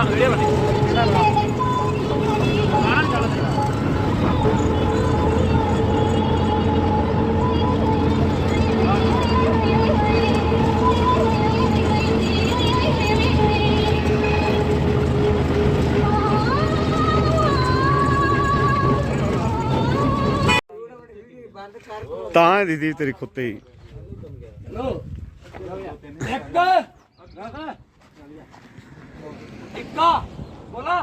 ਹਾਂ ਤਾਂ ਹੈ ਦੀਦੀ ਤੇਰੀ ਕੁੱਤੇ ਹੀ ਇੱਕ। ਇੱਕ ਬੋਲਾ।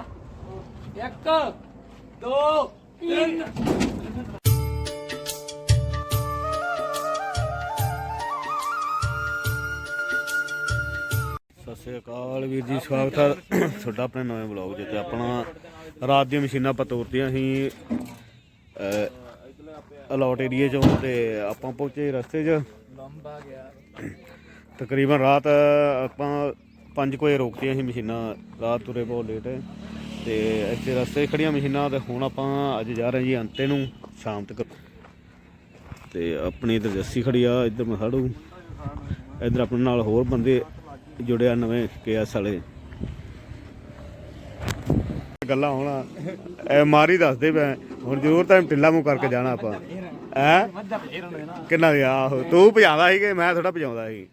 ਇੱਕ ਦੋ ਤਿੰਨ। ਸਤਿ ਸ੍ਰੀ ਅਕਾਲ ਵੀਰ ਜੀ ਸਵਾਗਤ ਹੈ ਤੁਹਾਡਾ ਆਪਣੇ ਨਵੇਂ ਬਲੌਗ 'ਚ ਤੇ ਆਪਣਾ ਰਾਤ ਦੀਆਂ ਮਸ਼ੀਨਾਂ ਆਪਾਂ ਤੋਰਤੀਆਂ ਸੀ ਅਲਾਟ ਏਰੀਏ 'ਚੋਂ ਤੇ ਆਪਾਂ ਪਹੁੰਚੇ ਰਸਤੇ 'ਚ। ਲੰਬਾ ਗਿਆ। ਤਕਰੀਬਨ ਰਾਤ ਆਪਾਂ 5 ਵਜੇ ਰੋਕਤੀਆਂ ਸੀ ਮਸ਼ੀਨਾਂ ਰਾਤ ਤੁਰੇ ਬਹੁਤ ਲੇਟ ਤੇ ਇੱਥੇ ਰਸਤੇ ਖੜੀਆਂ ਮਸ਼ੀਨਾਂ ਤੇ ਹੁਣ ਆਪਾਂ ਅੱਜ ਜਾ ਰਹੇ ਜੀ ਅੰਤੇ ਨੂੰ, ਸ਼ਾਮ ਤੱਕ। ਤੇ ਆਪਣੀ ਇਧਰ ਜੱਸੀ ਖੜੀ ਆ, ਇਧਰ ਮਸਾੜੂ। ਇਧਰ ਆਪਣੇ ਨਾਲ ਹੋਰ ਬੰਦੇ ਜੁੜਿਆ ਨਵੇਂ ਕੇਐਸ ਵਾਲੇ। ਗੱਲਾਂ ਹੋਣਾ, ਇਹ ਮਾਰੀ ਦੱਸਦੇ ਪਏ ਹੁਣ ਜ਼ਰੂਰ ਤਾਂ ਢਿੱਲਾ ਮੂੰਹ ਕਰਕੇ ਜਾਣਾ ਆਪਾਂ। ਹੈ? ਕਿੰਨਾ ਗਿਆ ਆਹੋ, ਤੂੰ ਭਜਾਉਂਦਾ ਸੀ ਕਿ ਮੈਂ ਥੋੜਾ ਭਜਾਉਂਦਾ ਸੀ?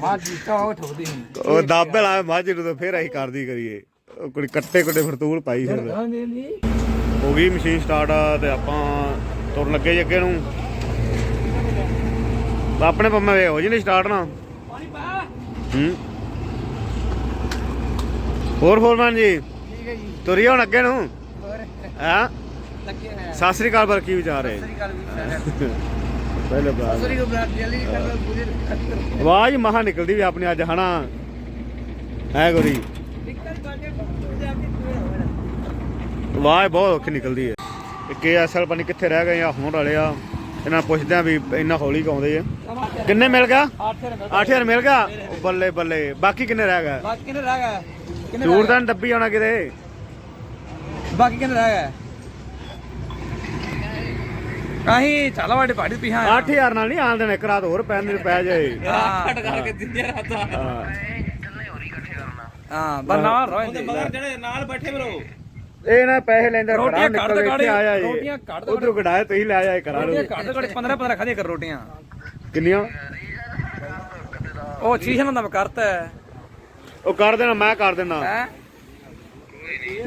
ਮਾਂ ਜੀ ਤਾਂ ਠੋਕਦੀ ਉਹ ਦਾਬੇ ਲਾ ਮੱਝ ਨੂੰ ਤਾਂ ਫੇਰ ਅਸੀਂ ਕਰਦੀ ਕਰੀਏ। ਉਹ ਕੋਈ ਕੱਟੇ ਕੱਟੇ ਫਰਤੂਲ ਪਾਈ ਫਿਰ। ਹਾਂ ਦੇ ਲਈ ਹੋ ਗਈ ਮਸ਼ੀਨ ਸਟਾਰਟ ਆ ਤੇ ਆਪਾਂ ਤੁਰਨ ਲੱਗੇ ਜੀ ਅੱਗੇ ਨੂੰ। ਤਾਂ ਆਪਣੇ ਪੰਮੇ ਵੇ ਹੋ ਜੀ ਨਹੀਂ ਸਟਾਰਟ ਨਾ। ਪਾਣੀ ਪਾ ਹੂੰ। ਹੋਰ ਫੋਰਮੈਨ ਜੀ? ਠੀਕ ਹੈ ਜੀ। ਤੁਰੀ ਹੁਣ ਅੱਗੇ ਨੂੰ। ਹੈ? ਲੱਗੇ ਸਤਿ ਸ੍ਰੀ ਅਕਾਲ ਪਰ ਕੀ ਵਿਚਾਰ ਹੈ? ਪਹਿਲੇ ਸਰੀ ਜਲਦੀ ਕਰ ਪੂਰੇ ਆਵਾਜ਼ ਮਹਾ ਨਿਕਲਦੀ ਵੀ ਆਪਣੀ ਅੱਜ ਹਨਾ? ਹੈ ਗੋਰੀ? ਨਿਕਲ ਹੋਣਾ। ਆਵਾਜ਼ ਬਹੁਤ ਔਖੀ ਨਿਕਲਦੀ ਹੈ। ਕੇਐਸਐਲ ਪਨੀ ਕਿੱਥੇ ਰਹਿ ਗਏ ਆ ਹੁਣ ਵਾਲੇ ਆ। ਇਹਨਾਂ ਪੁੱਛਦੇ ਆ ਵੀ ਇੰਨਾ ਹੌਲੀ ਕਾਉਂਦੇ ਆ? ਕਿੰਨੇ ਮਿਲ ਗਿਆ? 8000 ਮਿਲ ਗਿਆ। ਬੱਲੇ ਬੱਲੇ। ਬਾਕੀ ਕਿੰਨੇ ਰਹਿ ਗਏ? ਬਾਕੀ ਕਿੰਨੇ ਰਹਿ ਕਿੰਨੇ ਦੂਰ ਤਾਂ ਡੱਬੀ ਆਉਣਾ ਕਿਤੇ। ਬਾਕੀ ਕਿੰਨੇ ਰਹਿ ਆਹੀ ਚੱਲ ਵਾੜੇ ਪਾੜੀ ਪਿਹਾ। 8000 ਨਾਲ ਨਹੀਂ ਆਣ ਦੇਣਾ ਇੱਕ ਰਾਤ ਹੋਰ ਪੈਣ ਦੇ ਪੈ ਜਾਏ। ਕੱਟ ਕਰਕੇ ਦਿੰਦੇ ਰਾਤਾ। ਹਾਂ। ਹਾਂ ਬਸ ਨਾਲ ਰੋਏ। ਮਗਰ ਜਿਹੜੇ ਨਾਲ ਬੈਠੇ ਬਰੋ ਇਹ ਨਾ ਪੈਸੇ ਲੈਂਦੇ ਰੋਟੀਆਂ ਕੱਢ ਨਿਕਲ ਦੇ ਇੱਥੇ ਆਇਆ ਰੋਟੀਆਂ ਕੱਢ ਦੇ ਉਧਰੋਂ ਕਢਾਇਆ ਤੁਸੀਂ ਲੈ ਆਇਆ ਨੂੰ ਰੋਟੀਆਂ ਕੱਢ ਕੱਢ 15 15 ਖਾਦੇ ਕਰ ਰੋਟੀਆਂ। ਕਿੰਨੀਆਂ? ਉਹ ਚੀਸ਼ਨ ਦਾ ਮੈਂ ਕਰਤਾ ਉਹ ਕਰ ਦੇਣਾ ਮੈਂ ਕਰ ਦੇਣਾ। ਹੈ?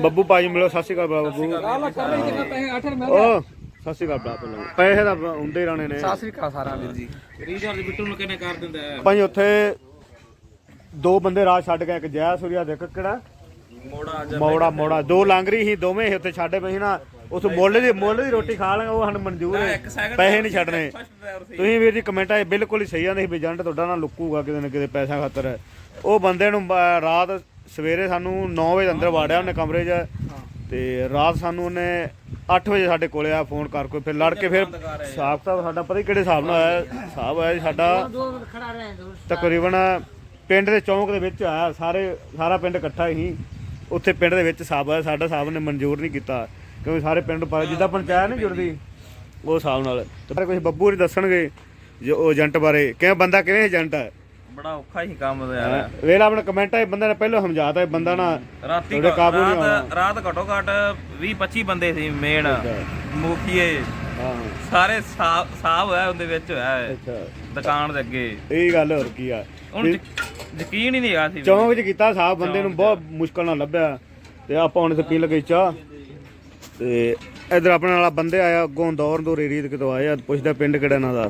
ਬੱਬੂ ਭਾਜੀ ਮਿਲੋ ਸਤਿ ਸ਼੍ਰੀ ਅਕਾਲ ਬੱਬੂ ਆਲਾ ਕਰ ਰਹੀ ਕਿੰਨਾ ਪੈਸੇ 8 ਮਿਲ ਉਹ ਸਤਿ ਸ਼੍ਰੀ ਅਕਾਲ ਬੁਲਾ ਪਹਿਲਾਂ ਪੈਸੇ ਤਾਂ ਹੁੰਦੇ ਹੀ ਰਹਿਣੇ ਨੇ। ਸਤਿ ਸ੍ਰੀ ਅਕਾਲ ਸਾਰਿਆਂ ਵੀਰ ਜੀ। ਰੀਚਾਰਜ ਬਿੱਟੂ ਨੂੰ ਕਿੰਨੇ ਕਰ ਦਿੰਦਾ ਭਾਈ ਉੱਥੇ ਦੋ ਬੰਦੇ ਰਾਹ ਛੱਡ ਗਏ ਇੱਕ ਜੈ ਸੂਰਿਆ ਦੇ ਕਿਹੜਾ? ਮੋੜਾ ਮੋੜਾ ਮੋੜਾ। ਦੋ ਲਾਂਗਰੀ ਸੀ ਦੋਵੇਂ ਉੱਥੇ ਛੱਡੇ ਪਏ ਸੀ ਨਾ। ਉਸ ਮੁੱਲ ਦੀ ਮੁੱਲ ਦੀ ਰੋਟੀ ਖਾ ਲਾਂਗੇ ਉਹ ਸਾਨੂੰ ਮਨਜ਼ੂਰ ਹੈ। ਪੈਸੇ ਨਹੀਂ ਛੱਡਣੇ। ਤੁਸੀਂ। ਵੀਰ ਜੀ ਕਮੈਂਟਾਂ 'ਚ ਬਿਲਕੁਲ ਹੀ ਸਹੀ ਆਂਦੇ ਸੀ ਵੀ ਏਜੰਟ ਤੁਹਾਡਾ ਨਾ ਲੁੱਕੂਗਾ ਕਿਤੇ ਨਾ ਕਿਤੇ ਪੈਸਾ ਖਾਤਰ। ਉਹ ਬੰਦੇ ਨੂੰ ਬ- ਰਾਤ ਸਵੇਰੇ ਸਾਨੂੰ 9 ਵਜੇ ਅੰਦਰ ਵਾੜਿਆ ਉਹਨੇ ਕਮਰੇ 'ਚ। ਤੇ ਰਾਤ ਸਾਨੂੰ ਉਹਨੇ 8 ਵਜੇ ਸਾਡੇ ਕੋਲੇ ਆ ਫੋਨ ਕਰ ਕੋਈ ਫਿਰ ਲੜ ਕੇ ਫਿਰ ਹਿਸਾਬ ਤਾਂ ਸਾਡਾ ਪਤਾ ਹੀ ਕਿਹੜੇ ਹਿਸਾਬ ਨਾਲ ਆਇਆ ਹਿਸਾਬ ਆਇਆ ਜੀ ਸਾਡਾ। ਤਕਰੀਬਨ ਪਿੰਡ ਦੇ ਚੌਂਕ ਦੇ ਵਿੱਚ ਆਇਆ ਸਾਰੇ ਸਾਰਾ ਪਿੰਡ ਇਕੱਠਾ ਹੀ। ਉੱਥੇ ਪਿੰਡ ਦੇ ਵਿੱਚ ਹਿਸਾਬ ਆਇਆ ਸਾਡਾ ਸਾਹਿਬ ਨੇ ਮਨਜ਼ੂਰ ਨਹੀਂ ਕੀਤਾ ਕਿਉਂਕਿ ਸਾਰੇ ਪਿੰਡ ਨੂੰ ਪਤਾ ਜਿੱਦਾਂ ਪੰਚਾਇਤ ਨਹੀਂ ਜੁੜਦੀ ਉਹ ਹਿਸਾਬ ਨਾਲ। ਤੇ ਪਰ ਕੁਝ ਬੱਬੂ ਨਹੀਂ ਦੱਸਣਗੇ ਜੋ ਉਹ ਏਜੰਟ ਬਾਰੇ ਕਿਵੇਂ ਬੰਦਾ ਕਿਵੇਂ ਏਜੰਟ ਹੈ? ਬੜਾ ਔਖਾ ਹੀ ਕੰਮ ਦਾ ਯਾਰ। ਵੇਲਾ ਆਪਣੇ ਕਮੈਂਟਾਂ 'ਚ ਬੰਦੇ ਨੇ ਪਹਿਲਾਂ ਸਮਝਾਤਾ ਇਹ ਬੰਦਾ ਨਾ ਰਾਤੀ ਤੁਹਾਡੇ ਕਾਬੂ ਨਹੀਂ ਆਉਣਾ ਰਾਤ ਘਟੋ ਘਟ 20 25 ਬੰਦੇ ਸੀ ਮੇਨ ਮੁਖੀਏ ਹਾਂ। ਸਾਰੇ ਸਾਫ਼ ਸਾਫ਼ ਹੋਇਆ ਉਹਦੇ ਵਿੱਚ ਹੋਇਆ ਹੈ, ਅੱਛਾ। ਦੁਕਾਨ ਦੇ ਅੱਗੇ। ਇਹ ਗੱਲ ਹੋਰ ਕੀ ਆ। ਹੁਣ ਯਕ- ਯਕੀਨ ਹੀ ਨਹੀਂ ਹੈਗਾ ਸੀ। ਚੌਂਕ 'ਚ ਕੀਤਾ ਸਾਹ ਬੰਦੇ ਨੂੰ ਬਹੁਤ ਮੁਸ਼ਕਲ ਨਾਲ ਲੱਭਿਆ। ਤੇ ਆਪਾਂ ਹੁਣ ਤੇ ਪੀ ਲਗੇ ਚਾਹ। ਤੇ ਇਧਰ ਆਪਣੇ ਨਾਲ ਬੰਦੇ ਆਇਆ ਅੱਗੋਂ ਦੌਰ ਦੌਰ ਏਰੀਆ ਤੋਂ ਕਿਤੋਂ ਆਇਆ ਪੁੱਛਦਾ ਪਿੰਡ ਕਿਹੜਾ ਇਹਨਾਂ ਦਾ।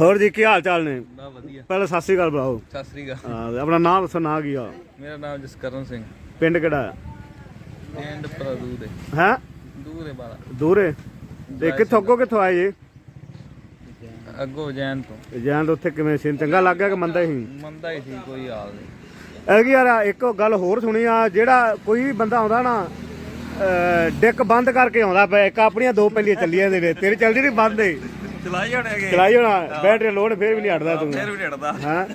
ਹੋਰ ਜੀ ਕੀ ਹਾਲ ਚਾਲ ਨੇ? ਬੜਾ ਵਧੀਆ। ਪਹਿਲਾਂ ਸਤਿ ਸ੍ਰੀ ਅਕਾਲ ਬੁਲਾਓ। ਸਤਿ ਸ੍ਰੀ ਅਕਾਲ। ਹਾਂ, ਆਪਣਾ ਨਾਮ ਦੱਸੋ ਨਾਂ ਕੀ ਆ? ਮੇਰਾ ਨਾਮ ਜਸਕਰਨ ਸਿੰਘ। ਪਿੰਡ ਕਿਹੜਾ ਐਂਡ ਪ੍ਰਦੂ ਦੇ। ਹੈ? ਦੂਰ ਦੇ ਬਾਲਾ ਦੂਰੇ ਤੇ ਕਿੱਥੋਂ ਅੱਗੋਂ ਕਿੱਥੋਂ ਆਏ ਜੀ? ਅੱਗੋ ਜੈਨ ਤੋਂ। ਜਾਂ ਉੱਥੇ ਕਿਵੇਂ ਸੀ? ਚੰਗਾ ਲੱਗ ਗਿਆ ਕਿ ਮੰਦਾ ਹੀ ਮੰਦਾ ਹੀ ਸੀ ਕੋਈ ਹਾਲ ਨਹੀਂ। ਇਹ ਕੀ ਯਾਰ ਇੱਕ ਗੱਲ ਹੋਰ ਸੁਣੀ ਆ ਜਿਹੜਾ ਕੋਈ ਵੀ ਬੰਦਾ ਆਉਂਦਾ ਨਾ ਅਹ, ਡਿੱਕ ਬੰਦ ਕਰਕੇ ਆਉਂਦਾ ਪਿਆ ਇੱਕ ਆਪਣੀਆਂ ਦੋ ਪਹਿਲੀਆਂ ਚੱਲੀਆਂ ਦੇ ਨੇ ਤੇਰੀ ਚੱਲਦੀ ਨਹੀਂ ਬੰਦ ਏ। ਚਲਾਈ ਹੋਣੇ ਹੈਗੇ। ਚਲਾਈ ਹੋਣਾ ਬੈਟਰੀ ਲੋਡ ਫੇਰ ਵੀ ਨਹੀਂ ਹਟਦਾ ਤੂੰ। ਫੇਰ ਵੀ ਨਹੀਂ ਹਟਦਾ। ਹਾਂ।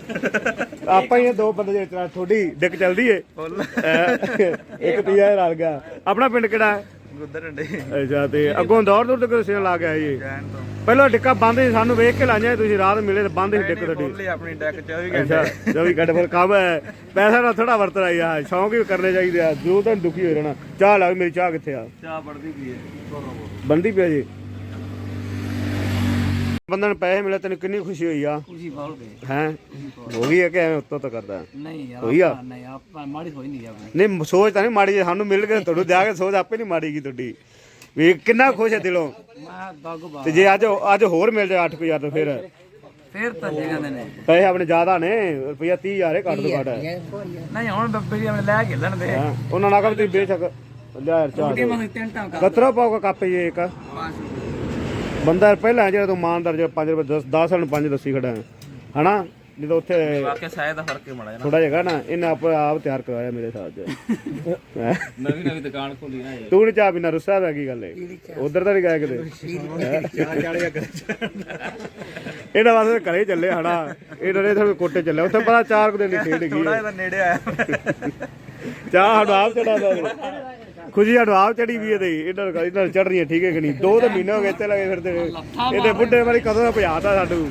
ਆਪਾਂ ਹੀ ਇਹ ਦੋ ਬੰਦੇ ਜਿਹੜੇ ਚਲਾ ਥੋੜੀ ਡਿੱਕ ਚੱਲਦੀ ਏ। ਇੱਕ ਤੀਆ ਰਲ ਗਿਆ। ਆਪਣਾ ਪਿੰਡ ਕਿਹੜਾ ਹੈ? ਗੁੱਦਰ ਡੰਡੇ ਅੱਛਾ ਤੇ ਅੱਗੋਂ ਦੌੜ ਦੌੜ ਕੇ ਸਿਆਂ ਲਾ ਕੇ ਆਏ ਪਹਿਲਾਂ ਟਿੱਕਾ ਬੰਦ ਸੀ ਸਾਨੂੰ ਵੇਖ ਕੇ ਲਾਈਆਂ ਤੁਸੀਂ ਰਾਤ ਮਿਲੇ ਤੇ ਬੰਦ ਸੀ ਟਿੱਕ ਤੁਹਾਡੀ। ਆਪਣੀ ਡੈਕ 24 ਅੱਛਾ ਜੋ ਵੀ ਘੱਟ ਫਿਰ ਕੰਮ ਹੈ। ਪੈਸਾ ਨਾਲ ਥੋੜਾ ਵਰਤਣਾ ਹੀ ਆ ਸ਼ੌਂਕ ਵੀ ਕਰਨੇ ਚਾਹੀਦੇ ਆ। ਜੋ ਤਾਂ ਦੁਖੀ ਹੋ ਰਹਿਣਾ ਚਾਹ ਲਾ ਮੇਰੀ ਚਾਹ ਕਿੱਥੇ ਆ? ਚਾਹ ਪੜਦੀ ਪਈ ਹੈ ਬੰਦੀ ਪਿਆ ਜੀ? ਬੰਦਨ ਪੈਸੇ ਮਿਲੇ ਤੈਨੂੰ ਕਿੰਨੀ ਖੁਸ਼ੀ ਹੋਈ ਆ? ਖੁਸ਼ੀ ਬਹੁਤ ਗਈ ਹੈ? ਹੋ ਗਈ ਹੈ ਕਿ ਐਵੇਂ ਉੱਤੋਂ ਤਾਂ ਕਰਦਾ? ਨਹੀਂ ਯਾਰ ਹੋਈ ਆ? ਨਹੀਂ ਆਪਾਂ ਮਾੜੀ ਹੋਈ ਨਹੀਂ ਆਪਣੀ। ਨਹੀਂ ਸੋਚ ਤਾਂ ਨਹੀਂ ਮਾੜੀ ਜੇ ਸਾਨੂੰ ਮਿਲ ਕੇ ਤੁਹਾਨੂੰ ਦਿਆ ਕੇ ਸੋਚ ਆਪੇ ਨਹੀਂ ਮਾੜੀ ਗਈ ਤੁਹਾਡੀ। ਵੀ ਕਿੰਨਾ ਖੁਸ਼ ਹੈ ਦਿਲੋਂ? ਮੈਂ ਦੱਗ ਬਾ ਤੇ ਜੇ ਅੱਜ ਅੱਜ ਹੋਰ ਮਿਲ ਜਾਏ 8000 ਤਾਂ ਫਿਰ? ਫੇਰ ਤਾਂ ਦੇ ਕਹਿੰਦੇ ਨੇ। ਪੈਸੇ ਆਪਣੇ ਜ਼ਿਆਦਾ ਨੇ ਰੁਪਈਆ 30000 ਹੈ ਘੱਟ ਤੋਂ ਘੱਟ। ਨਹੀਂ ਹੁਣ ਬੱਬੇ ਜੀ ਲੈ ਕੇ ਲੈਣ ਦੇ। ਹਾਂ? ਉਹਨਾਂ ਨਾਲ ਕਹੀ ਤੁਸੀਂ ਬੇਸ਼ੱਕ ਲਿਆ ਯਾਰ ਕਤਰਾ ਪਾਉਗਾ ਕੱਪ ਇਹ ਇੱਕ। ਬੰਦਾ ਪਹਿਲਾਂ ਜਿਹੜਾ ਤੂੰ ਇਮਾਨਦਾਰ ਜਿਹੜਾ 5 ਰੁਪਏ 10 10 ਨੂੰ 5 ਦੱਸੀ ਖੜਾ ਹੈ। ਹਨਾ? ਜਦੋਂ ਉੱਥੇ ਵਾਕਿਆ ਸਾਇਦ ਦਾ ਫ਼ਰਕ ਹੀ ਮੜਾ ਥੋੜਾ ਜਿਹਾ ਨਾ ਇਹਨੇ ਆਪ ਆਪ ਤਿਆਰ ਕਰਵਾਇਆ ਮੇਰੇ ਸਾਥ ਚ। ਹੈਂ? ਨਵੀਂ ਨਵੀਂ ਦੁਕਾਨ ਖੋਲੀ ਨਾ ਇਹ। ਤੂੰ ਨੀ ਚਾਹ ਪੀਣਾ ਰੁੱਸਾ ਪਿਆ ਕੀ ਗੱਲ ਏ ਉਧਰ ਤਾਂ ਨਹੀਂ ਗਿਆ ਕਿਤੇ ਚਾਹ ਚਾੜਿਆ ਕਰ ਇਹਨਾਂ ਵਾਸਤੇ ਘਰੇ ਹੀ ਚੱਲੇ ਹਨਾ? ਇਹਨਾਂ ਨੇ ਥੋੜੇ ਕੋਟੇ ਚੱਲੇ ਉੱਥੇ ਪਤਾ ਚਾਰ ਕੁ ਦਿਨ ਦੀ ਖੇਡ ਗਈ ਇਹਦਾ ਨੇੜੇ ਆਇਆ। ਚਾਹ ਚੜਾ ਦਾ ਖੁਸ਼ੀ ਹਡਵਾਬ ਚੜੀ ਵੀ ਇਹਦੇ ਇਹਨਾਂ ਨੂੰ ਇਹਨਾਂ ਚੜ ਰਹੀਆਂ ਠੀਕ ਹੈ ਕਿ ਨਹੀਂ? ਦੋ ਤੇ ਮਹੀਨੇ ਹੋ ਗਏ ਇੱਥੇ ਲੱਗੇ ਫਿਰਦੇ ਨੇ। ਇਹਦੇ ਬੁੱਢੇ ਵਾਲੀ ਕਦੋਂ ਦਾ ਭਜਾਤਾ ਸਾਨੂੰ?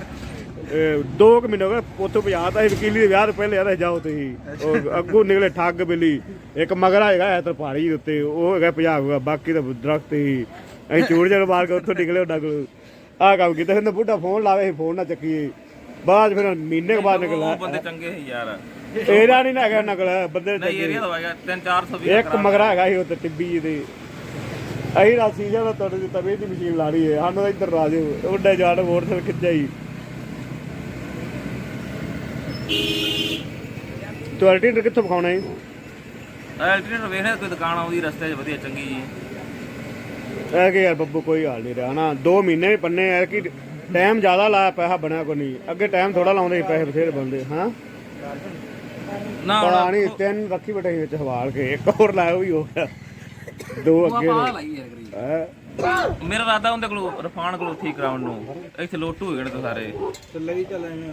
ਇਹ ਦੋ ਕੁ ਮਹੀਨੇ ਹੋ ਗਏ ਉੱਥੋਂ ਭਜਾਤਾ ਸੀ ਵਕੀਲੀ ਦੇ ਵਿਆਹ ਤੋਂ ਪਹਿਲੇ ਆਦਾ ਜਾਓ ਤੁਸੀਂ। ਉਹ ਅੱਗੋਂ ਨਿਕਲੇ ਠੱਗ ਬਿੱਲੀ। ਇੱਕ ਮਗਰਾ ਹੈਗਾ ਐ ਤਾਂ ਪਹਾੜੀ ਦੇ ਉੱਤੇ ਉਹ ਹੈਗਾ ਭਜਾਊਗਾ ਬਾਕੀ ਤਾਂ ਦਰਖਤ ਹੀ। ਅਸੀਂ ਚੂੜ ਜੜ ਮਾਰ ਕੇ ਉੱਥੋਂ ਨਿਕਲੇ ਉਹਨਾਂ ਕੋਲ। ਆਹ ਕੰਮ ਕੀਤਾ ਫਿਰ ਬੁੱਢਾ ਫੋਨ ਲਾਵੇ ਸੀ ਫੋਨ ਨਾ ਚੱਕੀਏ। ਬਾਅਦ 'ਚ ਫਿਰ ਮਹੀਨੇ ਕੁ ਬਾਅਦ ਨਿਕਲਾ ਉਹ ਬੰਦੇ ਚੰਗੇ ਸੀ ਯਾਰ। ਇਹਦਾ ਨਹੀਂ ਨਾ ਹੈਗਾ ਉਹਨਾਂ ਕੋਲ ਬੰਦੇ ਨਹੀਂ ਏਰੀਆ ਦਾ ਵਾਗਾ 3 420 ਇੱਕ ਮਗਰਾ ਹੈਗਾ ਸੀ ਉੱਤੇ ਟਿੱਬੀ ਜੀ ਦੇ। ਨਾ ਸੀਜ਼ਨ ਦਾ ਤੁਹਾਡੇ ਦੀ ਤਵੇ ਦੀ ਮਸ਼ੀਨ ਲਾਣੀ ਹੈ। ਸਾਨੂੰ ਤਾਂ ਇੱਧਰ ਰਾਜੋ ਉੱਡੇ ਜਾਣ ਮੋਟਰਸਾਈਕਲ ਖਿੱਚਿਆ ਹੀ ਤੂੰ ਅਲਟੀਨੇਟਰ ਕਿੱਥੋਂ ਪਕਾਉਣਾ ਹੈ ਅਲਟਰਨੇਟਰ ਵੇਖਣਾ ਕੋਈ ਦੁਕਾਨ ਆਉਂਦੀ ਰਸਤੇ 'ਚ ਵਧੀਆ ਚੰਗੀ ਜੀ। ਇਹ ਕਿ ਯਾਰ ਬੱਬੂ ਕੋਈ ਹਾਲ ਨਹੀਂ ਰਿਹਾ। ਨਾ 2 ਮਹੀਨੇ ਵੀ ਪੰਨੇ ਐ ਕਿ ਟਾਈਮ ਜ਼ਿਆਦਾ ਲਾਇਆ ਪੈਸਾ ਬਣਿਆ ਕੋਈ ਨਹੀਂ। ਅੱਗੇ ਟਾਈਮ ਥੋੜਾ ਲਾਉਂਦੇ ਪੈਸੇ ਬਥੇਰੇ ਬਣਦੇ। ਹਾਂ? ਨਾ ਪਤਾ ਨਹੀਂ ਤਿੰਨ ਰੱਖੀ ਸੀ ਵਿੱਚ ਹਵਾਲ ਕੇ ਇੱਕ ਹੋਰ ਲਾਇਆ ਉਹ ਵੀ ਹੋ ਗਿਆ। ਦੋ ਅੱਗੇ। ਲਾਈ ਯਾਰ ਹੈਂ? ਮੇਰਾ ਰਾਦਾ ਉਹਦੇ ਕੋਲ ਰਫਾਨ ਕੋਲ ਠੀਕ ਕਰਾਉਣ ਨੂੰ। ਇੱਥੇ ਲੋਟੂ ਹੈਗੇ ਨੇ ਤਾਂ ਸਾਰੇ। ਚੱਲੇ ਵੀ ਚੱਲੇ ਮੈਂ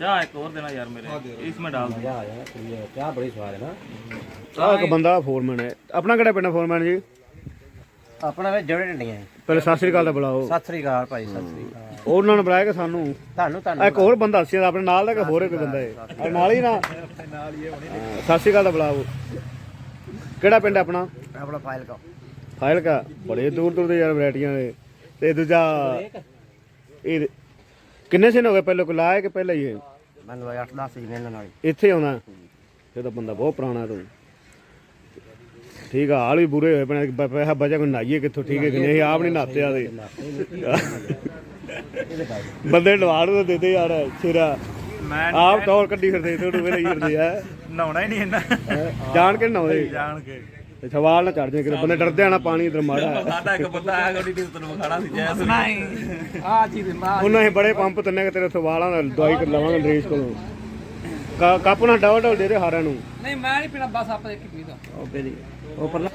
ਚਾਹ ਇੱਕ ਹੋਰ ਦੇਣਾ ਯਾਰ ਮੇਰੇ। ਇਸ ਮੈਂ ਡਾਲ ਦਿਆਂ ਚਾਹ ਬੜੀ ਸਵਾਦ ਹੈ ਨਾ। ਆਹ ਇੱਕ ਬੰਦਾ ਫੋਰਮੈਨ ਹੈ। ਆਪਣਾ ਕਿਹੜਾ ਪਿੰਡ ਫੋਰਮੈਨ ਜੀ? ਆਪਣਾ ਵੇ ਜੜੇ ਡੰਡੀਆਂ ਪਹਿਲੇ ਸਤਿ ਸ੍ਰੀ ਅਕਾਲ ਦਾ ਬੁਲਾਓ। ਸਤਿ ਸ੍ਰੀ ਅਕਾਲ ਭਾਈ ਸਤਿ ਸ੍ਰੀ ਅਕਾਲ। ਉਹਨਾਂ ਨੇ ਬੁਲਾਇਆ ਕਿ ਸਾਨੂੰ? ਤੁਹਾਨੂੰ ਤੁਹਾਨੂੰ ਇੱਕ ਹੋਰ ਬੰਦਾ ਸੀ ਆਪਣੇ ਨਾਲ ਦਾ ਕਿ ਹੋਰ ਇੱਕ ਬੰਦਾ ਹੈ? ਆਹ ਨਾਲ ਹੀ ਨਾ? ਹਾਂ, ਸਤਿ ਸ੍ਰੀ ਅਕਾਲ ਦਾ ਬੁਲਾਓ। ਕਿਹੜਾ ਪਿੰਡ ਹੈ ਆਪਣਾ? ਆਪਣਾ ਫਾਈਲ ਕਾ ਫਾਇਲ ਕਾ ਬੜੇ ਦੂਰ ਦੂਰ ਦੇ ਯਾਰ ਵੈਰਾਈਟੀਆਂ ਨੇ। ਤੇ ਦੂਜਾ ਇਹ ਕਿੰਨੇ ਦਿਨ ਹੋ ਗਏ ਪਹਿਲਾਂ ਕੋ ਲਾਇਆ ਕਿ ਪਹਿਲਾਂ ਹੀ ਹੈ ਮੈਨੂੰ 8 10 ਜੀ ਮਿਲਣ ਨਾਲ। ਇੱਥੇ ਆਉਣਾ। ਇਹ ਤਾਂ ਬੰਦਾ ਬਹੁਤ ਪੁਰਾਣਾ ਤੂੰ। ਠੀਕ ਆ ਹਾਲ ਵੀ ਬੁਰੇ ਹੋਏ ਪਣੇ ਪੈਸਾ ਬਚਾ ਕੋਈ ਨਾਈਏ ਕਿੱਥੋਂ ਠੀਕ ਹੈ ਕਿ ਨਹੀਂ? ਆਪ ਨਹੀਂ ਨਾਤੇ ਆਦੇ ਬੰਦੇ ਨਵਾੜ ਨੂੰ ਦੇ ਦੇ ਯਾਰ ਸਿਰਾ ਮੈਂ ਆਪ ਟੌਰ ਕੱਢੀ ਫਿਰਦੇ ਤੇ ਉਹਨੂੰ ਵੇਲੇ ਹੀ ਫਿਰਦੇ ਆ। ਨਹਾਉਣਾ ਹੀ ਨਹੀਂ ਇੰਨਾ ਜਾਣ ਕੇ ਨਹਾਉਂਦੇ ਜਾਣ ਕੇ। ਤੇ ਸਵਾਲ ਨਾ ਚੜ ਜਾਏ ਕਿਤੇ ਬੰਦੇ ਡਰਦੇ ਆ ਨਾ ਪਾਣੀ ਇਧਰ ਮਾੜਾ। ਸਾਡਾ ਇੱਕ ਬੰਦਾ ਆਇਆ ਗੱਡੀ ਤੇ ਤੈਨੂੰ ਖੜਾ ਸੀ ਜੈਸ। ਨਹੀਂ ਆ ਜੀ ਦੇ ਮਾਂ ਉਹਨਾਂ ਹੀ ਬੜੇ ਪੰਪ ਤੰਨੇ ਕਿ ਤੇਰੇ ਸਵਾਲਾਂ ਦਾ ਦਵਾਈ ਕਰ ਲਵਾਂਗੇ ਨਰੇਸ਼ ਕੋਲੋਂ। ਕਾ- ਕੱਪ ਨਾਲ ਡਬਲ ਡਬਲ ਦੇ ਦੇ ਹਾਰਾਂ ਨੂੰ। ਨਹੀਂ ਮੈਂ ਨਹੀਂ ਪੀਣਾ ਬਸ ਆਪਾਂ ਇੱਕ ਪੀਦਾ ਓਕੇ ਜੀ। ਉਹ ਪਰਲਾ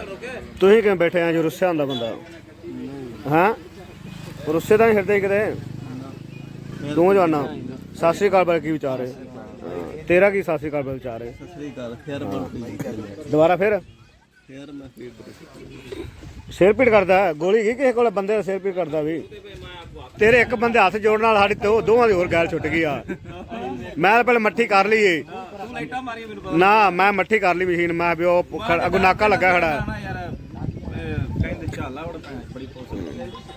ਤੁਸੀਂ ਕਿਵੇਂ ਬੈਠੇ ਆ ਜੋ ਰੁੱਸਿਆ ਹੁੰਦਾ ਬੰਦਾ? ਹਾਂ? ਰੁੱਸੇ ਤਾਂ ਨਹੀਂ ਫਿਰਦੇ ਕਿਤੇ? ਤੂੰ ਜਾਨਾ ਸਤਿ ਸ੍ਰੀ ਅਕਾਲ ਬਾਰੇ ਕੀ ਵਿਚਾਰ ਹੈ? ਤੇਰਾ ਕੀ ਸਤਿ ਸ੍ਰੀ ਅਕਾਲ ਬਾਰੇ ਵਿਚਾਰ ਹੈ? ਸ੍ਰੀ ਅਕਾਲ ਖੈਰ ਦੁਬਾਰਾ ਫਿਰ? ਖੈਰ ਮੈਂ ਫੀਡ ਸਿਰ ਪੀੜ ਕਰਦਾ, ਗੋਲੀ ਕੀ ਕਿਸੇ ਕੋਲ, ਬੰਦੇ ਦਾ ਸਿਰ ਪੀੜ ਕਰਦਾ ਵੀ। ਤੇਰੇ ਇੱਕ ਬੰਦੇ ਹੱਥ ਜੋੜਨ ਨਾਲ ਸਾਡੀ ਦੋ ਦੋਵਾਂ ਦੀ ਹੋਰ ਗੱਲ ਛੁੱਟ ਗਈ ਆ। ਮੈਂ ਤਾਂ ਪਹਿਲੇ ਮੱਠੀ ਕਰ ਲਈ ਏ। ਨਾ, ਮੈਂ ਮੱਠੀ ਕਰ ਲਈ ਮਸ਼ੀਨ, ਮੈਂ ਵੀ ਉਹ ਖੜ- ਨਾਕਾ ਲੱਗਾ ਖੜਾ। ਪਤਾ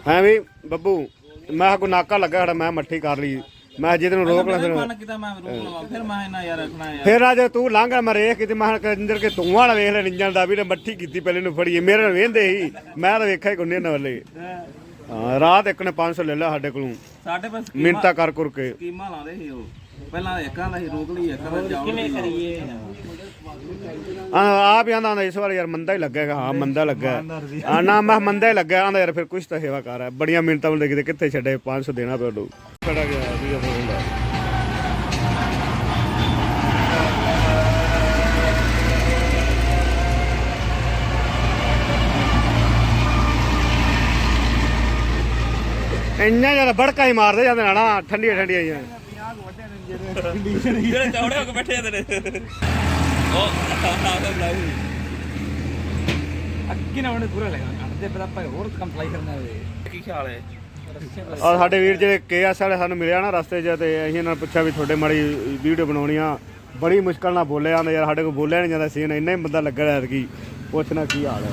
ਹੈ ਵੀ, ਬੱਬੂ, ਮੈਂ ਅੱਗੋਂ ਨਾਕਾ ਲੱਗਾ ਖੜਾ, ਮੈਂ ਮੱਠੀ ਕਰ ਲਈ। ਮੈਂ ਜਿਹਦੇ ਨੂੰ ਰੋਕ ਲਾਂ ਫਿਰ ਮਨ ਕੀਤਾ ਮੈਂ ਰੋਕ ਲਵਾਂ ਫਿਰ ਮੈਂ ਇਹਨਾਂ ਯਾਰ ਰੱਖਣਾ ਯਾਰ। ਫਿਰ ਅੱਜ ਤੂੰ ਲੰਘ ਮੈਂ ਰੇਖ ਕਿਤੇ ਮੈਂ ਕੰਜਰ ਕੇ ਤੂੰ ਵਾਲਾ ਵੇਖ ਲੈ ਨਿੰਜਣ ਦਾ ਵੀ ਨੇ ਮੱਠੀ ਕੀਤੀ ਪਹਿਲੇ ਨੂੰ ਫੜੀਏ ਮੇਰੇ ਨਾਲ ਵੇਂਦੇ ਸੀ। ਮੈਂ ਤਾਂ ਵੇਖਿਆ ਹੀ ਕੋਨੇ ਨਾ ਵੱਲੇ ਹਾਂ ਰਾਤ ਇੱਕ ਨੇ 500 ਲੈ ਲਿਆ ਸਾਡੇ ਕੋਲੋਂ। ਸਾਡੇ ਪਾਸ ਮਿੰਤਾ ਕਰ ਕਰ ਕੇ। ਸਕੀਮਾਂ ਲਾਉਂਦੇ ਸੀ ਉਹ। ਪਹਿਲਾਂ ਇੱਕਾਂ ਦਾ ਸੀ ਰੋਕ ਲਈ ਇੱਕਾਂ ਦਾ ਜਾਓ। ਕਿਵੇਂ ਕਰੀਏ? ਆਪ ਹੀ ਆਂਦਾ ਇਸ ਵਾਰ ਯਾਰ ਮੰਦਾ ਹੀ ਲੱਗੇਗਾ। ਹਾਂ ਮੰਦਾ ਲੱਗਾ ਆ। ਨਾ ਮੈਂ ਮੰਦਾ ਹੀ ਲੱਗਾ ਆਂਦਾ ਯਾਰ ਫਿਰ ਕੁਛ ਤਾਂ ਸੇਵਾ ਕਰ ਬੜੀਆਂ ਮਿੰਟਾਂ ਬੰਦੇ ਕਿਤੇ ਕਿੱਥੇ ਛੱਡੇ 500 ਦੇਣਾ ਪਿਆ ਉਹਨੂੰ। ਖੜਾ ਗਿਆ? ਵੀ ਉਹ ਹੁੰਦਾ ਇੰਨਾ ਜ਼ਿਆਦਾ ਬੜਕਾ ਹੀ ਮਾਰਦੇ ਜਾਂਦੇ ਨਾ ਨਾ ਠੰਡੀਆਂ ਠੰਡੀਆਂ ਜਿਹੀਆਂ। ਜਿਹੜੇ ਚੌੜੇ ਹੋ ਕੇ ਬੈਠੇ ਆ ਤੇਰੇ। ਉਹ ਆਹ ਲਾਉ ਅੱਗੇ ਨਾ ਉਹਨੇ ਪੂਰਾ ਲੈਣਾ ਕੱਢਦੇ ਪਰ ਆਪਾਂ ਹੋਰ ਕੰਮ ਸਲਾਈ ਕਰਨਾ ਵੇ ਕੀ ਖਿਆਲ ਹੈ? ਆ ਸਾਡੇ ਵੀਰ ਜਿਹੜੇ ਕੇਐਸ ਵਾਲੇ ਸਾਨੂੰ ਮਿਲਿਆ ਨਾ ਰਸਤੇ 'ਚ ਤੇ ਅਸੀਂ ਇਹਨਾਂ ਨੂੰ ਪੁੱਛਿਆ ਵੀ ਤੁਹਾਡੇ ਮਾੜੀ ਵੀਡੀਓ ਬਣਾਉਣੀ ਆ ਬੜੀ ਮੁਸ਼ਕਲ ਨਾਲ ਬੋਲਿਆ ਆਂਦੇ ਯਾਰ ਸਾਡੇ ਕੋਲ ਬੋਲਿਆ ਨਹੀਂ ਜਾਂਦਾ ਸੀ ਇੰਨਾ ਹੀ ਬੰਦਾ ਲੱਗਿਆ ਐਤਕੀ। ਪੁੱਛਣਾ ਕੀ ਹਾਲ ਹੈ।